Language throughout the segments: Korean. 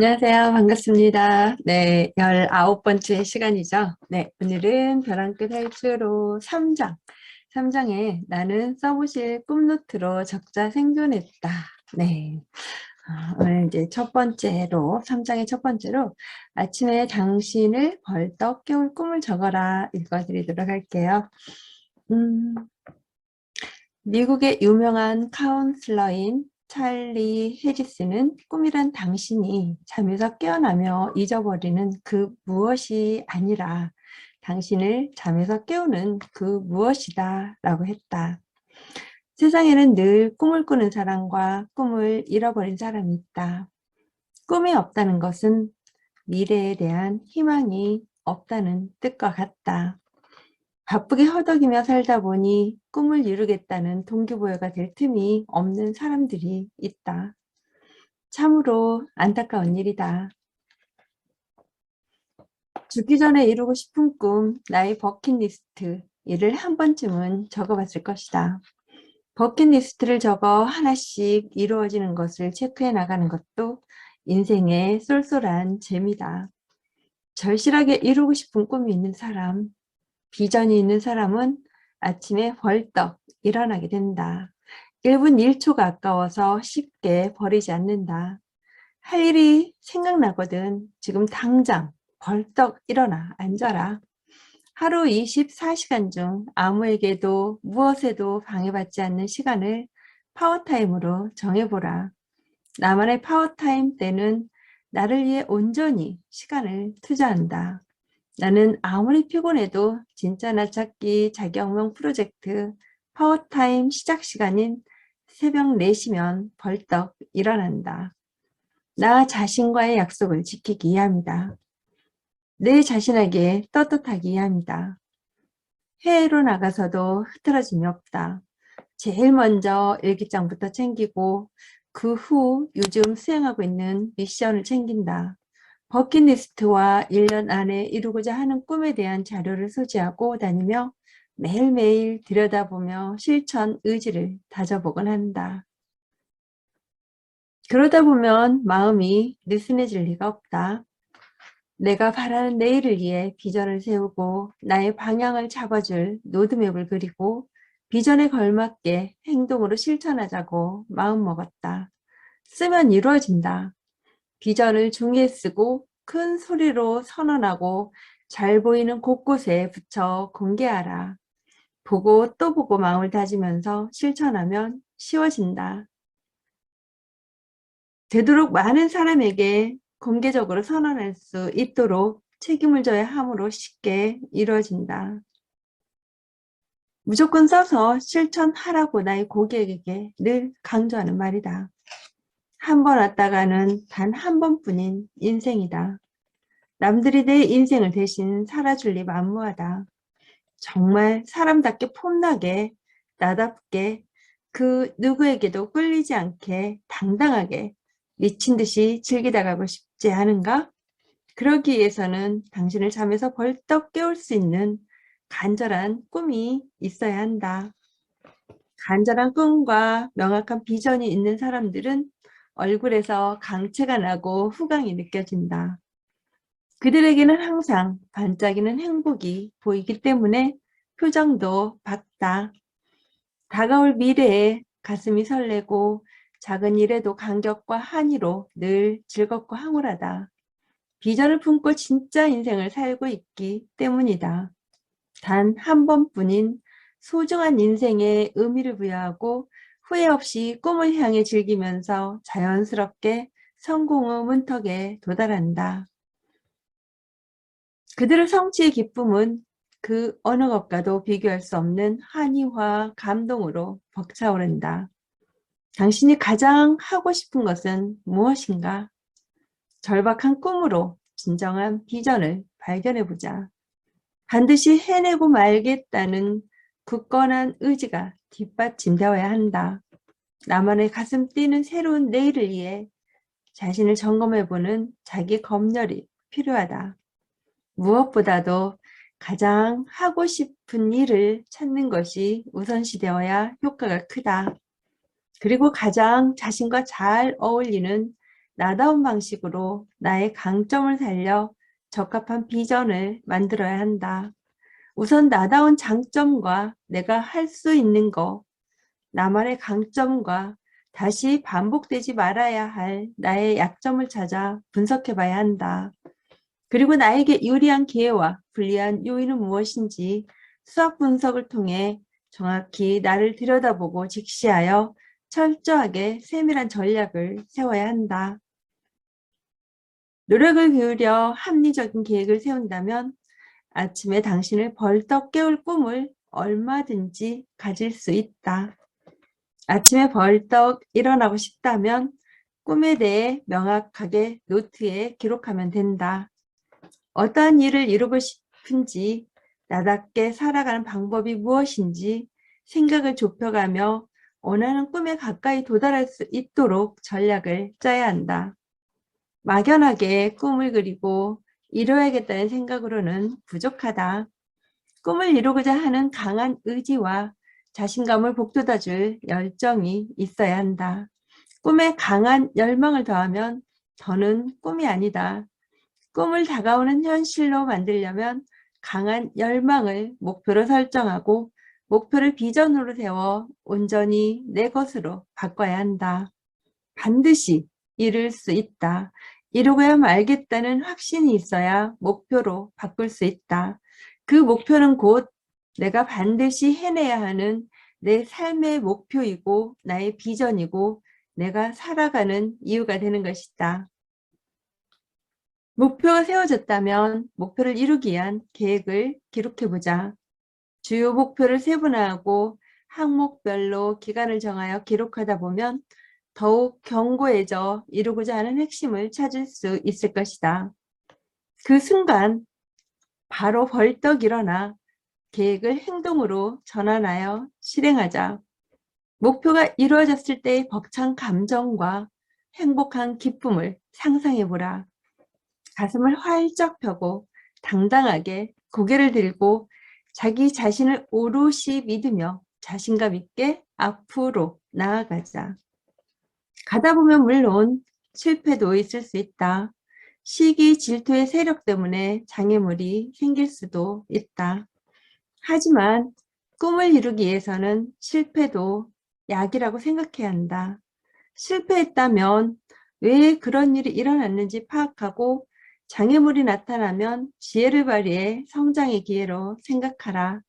안녕하세요. 반갑습니다. 네, 19번째 시간이죠. 네, 오늘은 벼랑 끝 할주로 3장. 3장에 나는 써보실 꿈노트로 적자 생존했다. 네. 아, 오늘 이제 첫 번째로, 3장의 첫 번째로 아침에 당신을 벌떡 깨울 꿈을 적어라 읽어드리도록 할게요. 음, 미국의 유명한 카운슬러인 찰리 해리스는 꿈이란 당신이 잠에서 깨어나며 잊어버리는 그 무엇이 아니라 당신을 잠에서 깨우는 그 무엇이다 라고 했다. 세상에는 늘 꿈을 꾸는 사람과 꿈을 잃어버린 사람이 있다. 꿈이 없다는 것은 미래에 대한 희망이 없다는 뜻과 같다. 바쁘게 허덕이며 살다 보니 꿈을 이루겠다는 동기부여가 될 틈이 없는 사람들이 있다. 참으로 안타까운 일이다. 죽기 전에 이루고 싶은 꿈, 나의 버킷리스트, 이를 한 번쯤은 적어봤을 것이다. 버킷리스트를 적어 하나씩 이루어지는 것을 체크해 나가는 것도 인생의 쏠쏠한 재미다. 절실하게 이루고 싶은 꿈이 있는 사람, 비전이 있는 사람은 아침에 벌떡 일어나게 된다. 1분 1초가 아까워서 쉽게 버리지 않는다. 할 일이 생각나거든. 지금 당장 벌떡 일어나 앉아라. 하루 24시간 중 아무에게도 무엇에도 방해받지 않는 시간을 파워타임으로 정해보라. 나만의 파워타임 때는 나를 위해 온전히 시간을 투자한다. 나는 아무리 피곤해도 진짜 나 찾기 자격명 프로젝트 파워타임 시작 시간인 새벽 4시면 벌떡 일어난다. 나 자신과의 약속을 지키기 위함이다. 내 자신에게 떳떳하기 위함이다. 해외로 나가서도 흐트러짐이 없다. 제일 먼저 일기장부터 챙기고 그 후 요즘 수행하고 있는 미션을 챙긴다. 버킷리스트와 1년 안에 이루고자 하는 꿈에 대한 자료를 소지하고 다니며 매일매일 들여다보며 실천 의지를 다져보곤 한다. 그러다 보면 마음이 느슨해질 리가 없다. 내가 바라는 내일을 위해 비전을 세우고 나의 방향을 잡아줄 로드맵을 그리고 비전에 걸맞게 행동으로 실천하자고 마음먹었다. 쓰면 이루어진다. 비전을 중에 쓰고 큰 소리로 선언하고 잘 보이는 곳곳에 붙여 공개하라. 보고 또 보고 마음을 다지면서 실천하면 쉬워진다. 되도록 많은 사람에게 공개적으로 선언할 수 있도록 책임을 져야 함으로 쉽게 이루어진다. 무조건 써서 실천하라고 나의 고객에게 늘 강조하는 말이다. 한 번 왔다 가는 단 한 번뿐인 인생이다. 남들이 내 인생을 대신 살아줄 리 만무하다. 정말 사람답게 폼나게 나답게 그 누구에게도 끌리지 않게 당당하게 미친 듯이 즐기다 가고 싶지 않은가? 그러기 위해서는 당신을 잠에서 벌떡 깨울 수 있는 간절한 꿈이 있어야 한다. 간절한 꿈과 명확한 비전이 있는 사람들은 얼굴에서 강체가 나고 후광이 느껴진다. 그들에게는 항상 반짝이는 행복이 보이기 때문에 표정도 밝다. 다가올 미래에 가슴이 설레고 작은 일에도 감격과 한의로 늘 즐겁고 황홀하다. 비전을 품고 진짜 인생을 살고 있기 때문이다. 단 한 번뿐인 소중한 인생에 의미를 부여하고 후회 없이 꿈을 향해 즐기면서 자연스럽게 성공의 문턱에 도달한다. 그들의 성취의 기쁨은 그 어느 것과도 비교할 수 없는 한의와 감동으로 벅차오른다. 당신이 가장 하고 싶은 것은 무엇인가? 절박한 꿈으로 진정한 비전을 발견해보자. 반드시 해내고 말겠다는 굳건한 의지가 뒷받침되어야 한다. 나만의 가슴 뛰는 새로운 내일을 위해 자신을 점검해보는 자기 검열이 필요하다. 무엇보다도 가장 하고 싶은 일을 찾는 것이 우선시 되어야 효과가 크다. 그리고 가장 자신과 잘 어울리는 나다운 방식으로 나의 강점을 살려 적합한 비전을 만들어야 한다. 우선 나다운 장점과 내가 할 수 있는 거, 나만의 강점과 다시 반복되지 말아야 할 나의 약점을 찾아 분석해 봐야 한다. 그리고 나에게 유리한 기회와 불리한 요인은 무엇인지 수학 분석을 통해 정확히 나를 들여다보고 직시하여 철저하게 세밀한 전략을 세워야 한다. 노력을 기울여 합리적인 계획을 세운다면 아침에 당신을 벌떡 깨울 꿈을 얼마든지 가질 수 있다. 아침에 벌떡 일어나고 싶다면 꿈에 대해 명확하게 노트에 기록하면 된다. 어떠한 일을 이루고 싶은지, 나답게 살아가는 방법이 무엇인지 생각을 좁혀가며 원하는 꿈에 가까이 도달할 수 있도록 전략을 짜야 한다. 막연하게 꿈을 그리고 이뤄야겠다는 생각으로는 부족하다. 꿈을 이루고자 하는 강한 의지와 자신감을 북돋아줄 열정이 있어야 한다. 꿈에 강한 열망을 더하면 더는 꿈이 아니다. 꿈을 다가오는 현실로 만들려면 강한 열망을 목표로 설정하고 목표를 비전으로 세워 온전히 내 것으로 바꿔야 한다. 반드시 이룰 수 있다. 이루고야 말겠다는 확신이 있어야 목표로 바꿀 수 있다. 그 목표는 곧 내가 반드시 해내야 하는 내 삶의 목표이고 나의 비전이고 내가 살아가는 이유가 되는 것이다. 목표가 세워졌다면 목표를 이루기 위한 계획을 기록해보자. 주요 목표를 세분화하고 항목별로 기간을 정하여 기록하다 보면 더욱 견고해져 이루고자 하는 핵심을 찾을 수 있을 것이다. 그 순간 바로 벌떡 일어나 계획을 행동으로 전환하여 실행하자. 목표가 이루어졌을 때의 벅찬 감정과 행복한 기쁨을 상상해보라. 가슴을 활짝 펴고 당당하게 고개를 들고 자기 자신을 오롯이 믿으며 자신감 있게 앞으로 나아가자. 가다 보면 물론 실패도 있을 수 있다. 시기 질투의 세력 때문에 장애물이 생길 수도 있다. 하지만 꿈을 이루기 위해서는 실패도 약이라고 생각해야 한다. 실패했다면 왜 그런 일이 일어났는지 파악하고 장애물이 나타나면 지혜를 발휘해 성장의 기회로 생각하라.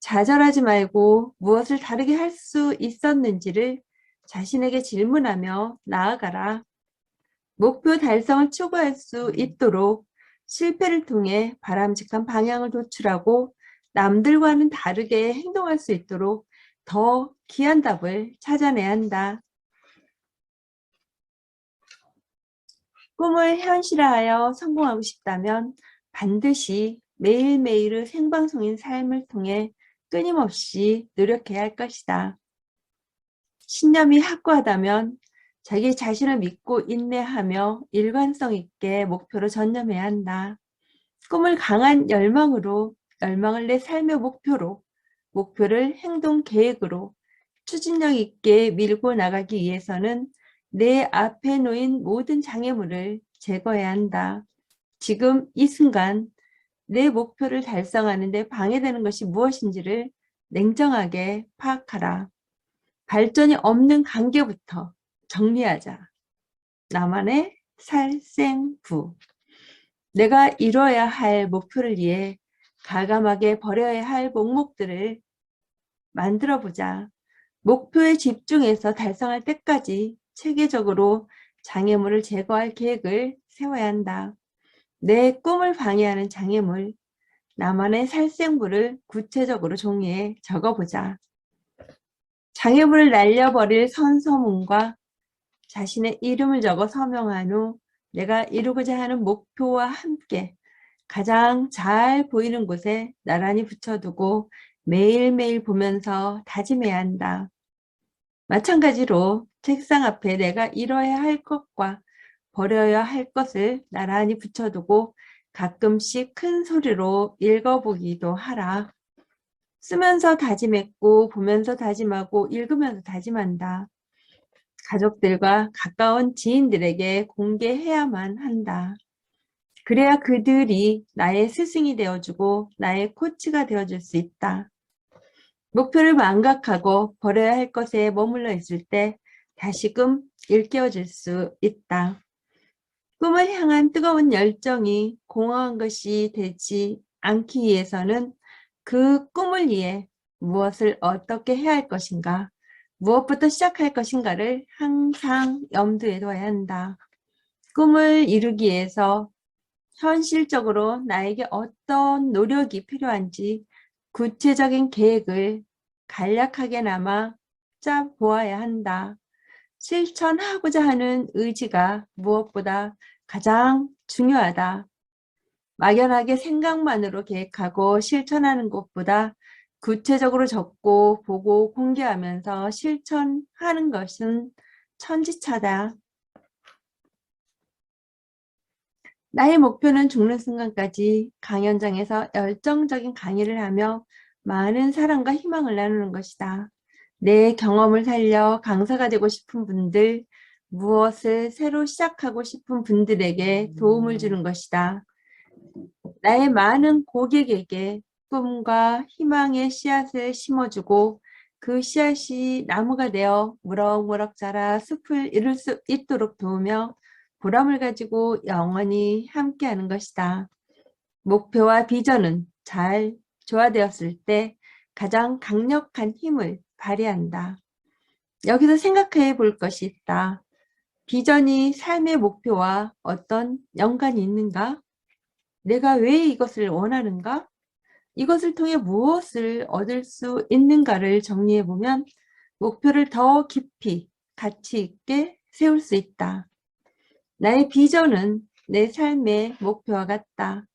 좌절하지 말고 무엇을 다르게 할 수 있었는지를 자신에게 질문하며 나아가라. 목표 달성을 추구할 수 있도록 실패를 통해 바람직한 방향을 도출하고 남들과는 다르게 행동할 수 있도록 더 귀한 답을 찾아내야 한다. 꿈을 현실화하여 성공하고 싶다면 반드시 매일매일의 생방송인 삶을 통해 끊임없이 노력해야 할 것이다. 신념이 확고하다면 자기 자신을 믿고 인내하며 일관성 있게 목표로 전념해야 한다. 꿈을 강한 열망으로, 열망을 내 삶의 목표로, 목표를 행동 계획으로 추진력 있게 밀고 나가기 위해서는 내 앞에 놓인 모든 장애물을 제거해야 한다. 지금 이 순간 내 목표를 달성하는 데 방해되는 것이 무엇인지를 냉정하게 파악하라. 발전이 없는 관계부터 정리하자. 나만의 살생부. 내가 이뤄야 할 목표를 위해 가감하게 버려야 할 목목들을 만들어 보자. 목표에 집중해서 달성할 때까지 체계적으로 장애물을 제거할 계획을 세워야 한다. 내 꿈을 방해하는 장애물, 나만의 살생부를 구체적으로 종이에 적어보자. 장애물을 날려버릴 선서문과 자신의 이름을 적어 서명한 후 내가 이루고자 하는 목표와 함께 가장 잘 보이는 곳에 나란히 붙여두고 매일매일 보면서 다짐해야 한다. 마찬가지로 책상 앞에 내가 이뤄야 할 것과 버려야 할 것을 나란히 붙여두고 가끔씩 큰 소리로 읽어보기도 하라. 쓰면서 다짐했고 보면서 다짐하고 읽으면서 다짐한다. 가족들과 가까운 지인들에게 공개해야만 한다. 그래야 그들이 나의 스승이 되어주고 나의 코치가 되어줄 수 있다. 목표를 망각하고 버려야 할 것에 머물러 있을 때 다시금 일깨워질 수 있다. 꿈을 향한 뜨거운 열정이 공허한 것이 되지 않기 위해서는 그 꿈 을 위해 무엇을 어떻게 해야 할 것인가, 무엇부터 시작할 것인가를 항상 염두에 둬야 한다. 꿈을 이루기 위해서 현실적으로 나에게 어떤 노력이 필요한지 구체적인 계획을 간략하게나마 짜보아야 한다. 실천하고자 하는 의지가 무엇보다 가장 중요하다. 막연하게 생각만으로 계획하고 실천하는 것보다 구체적으로 적고 보고 공개하면서 실천하는 것은 천지차다. 나의 목표는 죽는 순간까지 강연장에서 열정적인 강의를 하며 많은 사랑과 희망을 나누는 것이다. 내 경험을 살려 강사가 되고 싶은 분들, 무엇을 새로 시작하고 싶은 분들에게 도움을 주는 것이다. 나의 많은 고객에게 꿈과 희망의 씨앗을 심어주고 그 씨앗이 나무가 되어 무럭무럭 자라 숲을 이룰 수 있도록 도우며 보람을 가지고 영원히 함께하는 것이다. 목표와 비전은 잘 조화되었을 때 가장 강력한 힘을 발휘한다. 여기서 생각해 볼 것이 있다. 비전이 삶의 목표와 어떤 연관이 있는가? 내가 왜 이것을 원하는가? 이것을 통해 무엇을 얻을 수 있는가를 정리해 보면 목표를 더 깊이 가치 있게 세울 수 있다. 나의 비전은 내 삶의 목표와 같다.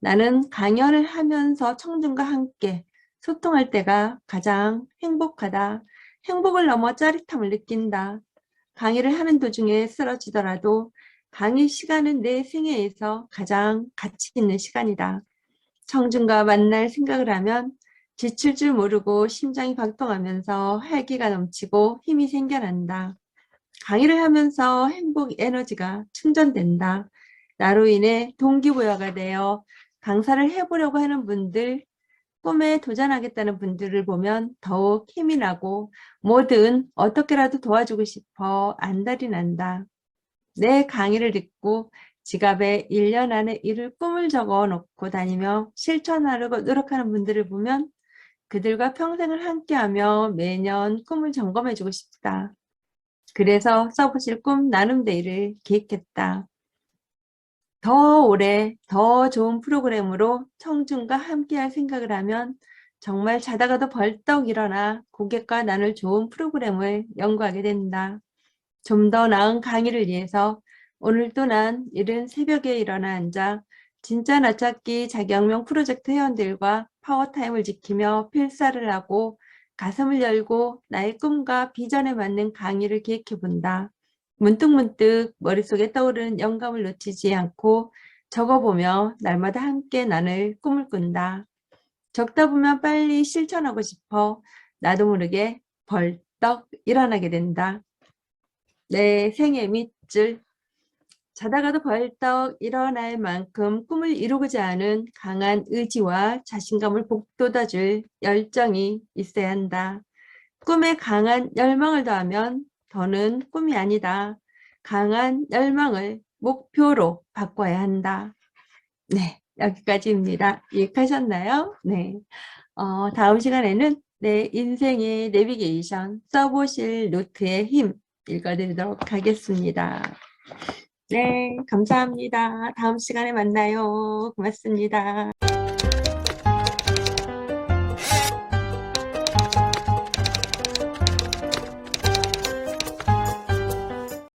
나는 강연을 하면서 청중과 함께 소통할 때가 가장 행복하다. 행복을 넘어 짜릿함을 느낀다. 강의를 하는 도중에 쓰러지더라도 강의 시간은 내 생애에서 가장 가치 있는 시간이다. 청중과 만날 생각을 하면 지칠 줄 모르고 심장이 박동하면서 활기가 넘치고 힘이 생겨난다. 강의를 하면서 행복 에너지가 충전된다. 나로 인해 동기부여가 되어 강사를 해보려고 하는 분들, 꿈에 도전하겠다는 분들을 보면 더욱 힘이 나고 뭐든 어떻게라도 도와주고 싶어 안달이 난다. 내 강의를 듣고 지갑에 1년 안에 이룰 꿈을 적어 놓고 다니며 실천하려고 노력하는 분들을 보면 그들과 평생을 함께하며 매년 꿈을 점검해주고 싶다. 그래서 써보실 꿈 나눔데이를 기획했다. 더 오래 더 좋은 프로그램으로 청중과 함께할 생각을 하면 정말 자다가도 벌떡 일어나 고객과 나눌 좋은 프로그램을 연구하게 된다. 좀 더 나은 강의를 위해서 오늘도 난 이른 새벽에 일어나 앉아 진짜 나 찾기 자격명 프로젝트 회원들과 파워타임을 지키며 필사를 하고 가슴을 열고 나의 꿈과 비전에 맞는 강의를 기획해 본다. 문득문득 머릿속에 떠오르는 영감을 놓치지 않고 적어보며 날마다 함께 나눌 꿈을 꾼다. 적다 보면 빨리 실천하고 싶어 나도 모르게 벌떡 일어나게 된다. 내 생애 밑줄 자다가도 벌떡 일어날 만큼 꿈을 이루고자 하는 강한 의지와 자신감을 복돋아줄 열정이 있어야 한다. 꿈에 강한 열망을 더하면 더는 꿈이 아니다. 강한 열망을 목표로 바꿔야 한다. 네, 여기까지입니다. 이해하셨나요? 네. 어, 다음 시간에는 내 인생의 내비게이션 써보실 노트의 힘 읽어드리도록 하겠습니다. 네, 감사합니다. 다음 시간에 만나요. 고맙습니다.